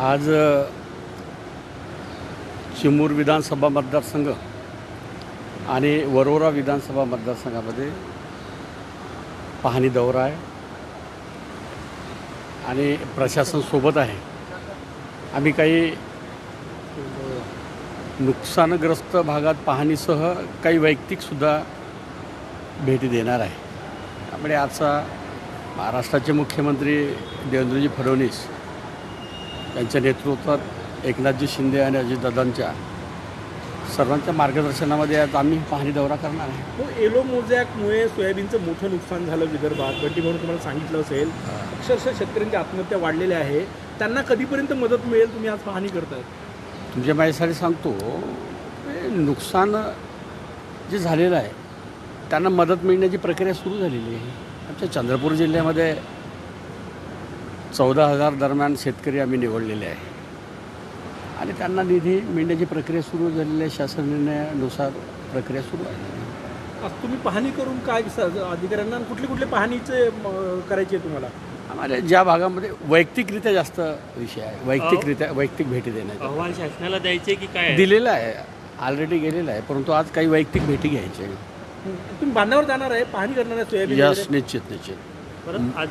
आज चिमूर विधानसभा मतदारसंघ आणि वरोरा विधानसभा मतदारसंघामध्ये पाहणी दौरा आहे आणि प्रशासन सोबत आहे. आम्ही काही नुकसानग्रस्त भागात पाहणीसह काही वैयक्तिकसुद्धा भेटी देणार आहे. त्यामुळे आजचा महाराष्ट्राचे मुख्यमंत्री देवेंद्रजी फडणवीस यांच्या नेतृत्वात एकनाथजी शिंदे आणि अजितदादांच्या सर्वांच्या मार्गदर्शनामध्ये आज आम्ही पाहणी दौरा करणार आहे. हो एलो मोजॅकमुळे सोयाबीनचं मोठं नुकसान झालं विदर्भात. बंटी म्हणून तुम्हाला सांगितलं असेल. अक्षरशः शेतकऱ्यांच्या आत्महत्या वाढलेल्या आहे. त्यांना कधीपर्यंत मदत मिळेल तुम्ही आज पाहणी करताय? तुमच्या माझ्यासाठी सांगतो हे नुकसान जे झालेलं आहे त्यांना मदत मिळण्याची प्रक्रिया सुरू झालेली आहे. आमच्या चंद्रपूर जिल्ह्यामध्ये चौदा हजार दरम्यान शेतकरी आम्ही निवडलेले आहे. आणि त्यांना निधी मिळण्याची प्रक्रिया सुरू झालेली आहे. शासन निर्णयानुसार प्रक्रिया सुरू आहे. आज तुम्ही पाहणी करून काय अधिकाऱ्यांना कुठले कुठले पाहणीचे करायचे आहे तुम्हाला? आम्हाला ज्या भागामध्ये वैयक्तिकरित्या जास्त विषय आहे वैयक्तिकरित्या वैयक्तिक भेटी देण्याचा. अहवाल शासनाला द्यायचे की काय दिलेला आहे. ऑलरेडी गेलेला आहे. परंतु आज काही वैयक्तिक भेटी घ्यायच्या तुम्ही बांधावर जाणार आहे पाहणी करणार आहे यस? निश्चित निश्चित. परत